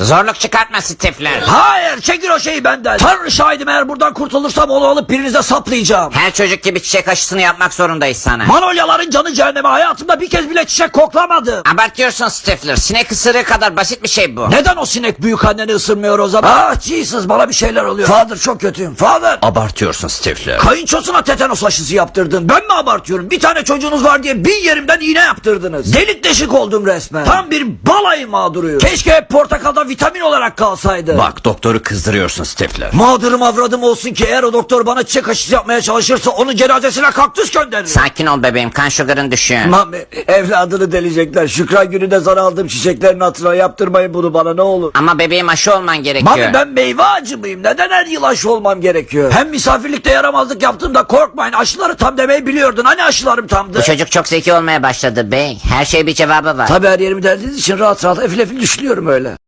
Zorluk çıkartma Stifler. Hayır çekil o şeyi benden. Tanrı şahidim eğer buradan kurtulursam onu alıp birinize saplayacağım. Her çocuk gibi çiçek aşısını yapmak zorundayız sana. Manolyaların canı cehenneme hayatımda bir kez bile çiçek koklamadım. Abartıyorsun Stifler. Sinek ısırığı kadar basit bir şey bu. Neden o sinek büyük anneni ısırmıyor o zaman? Ah Jesus bana bir şeyler oluyor. Father çok kötüyüm. Father. Abartıyorsun Stifler. Kayınçosuna tetanos aşısı yaptırdın. Ben mi abartıyorum? Bir tane çocuğunuz var diye bir yerimden iğne yaptırdınız. Delik deşik oldum resmen. Tam bir balayı mağduruyum. Keşke hep vitamin olarak kalsaydı. Bak doktoru kızdırıyorsun Stifler. Mağdurum avradım olsun ki eğer o doktor bana çiçek aşısı yapmaya çalışırsa onun cenazesine kaktüs gönderirim. Sakin ol bebeğim. Kan şugarın düşüyor. Mami evladını delecekler. Şükran gününde sana aldığım çiçeklerin hatırına yaptırmayın bunu bana ne olur. Ama bebeğim aşı olman gerekiyor. Mami ben meyve ağacı mıyım? Neden her yıl aşı olmam gerekiyor? Hem misafirlikte yaramazlık yaptığımda korkmayın. Aşıları tam demeyi biliyordun. Hani aşılarım tamdı? Bu çocuk çok zeki olmaya başladı bey. Her şey bir cevabı var. Tabii her yerimi deldiğiniz için rahat rahat efil efil düşünüyorum öyle.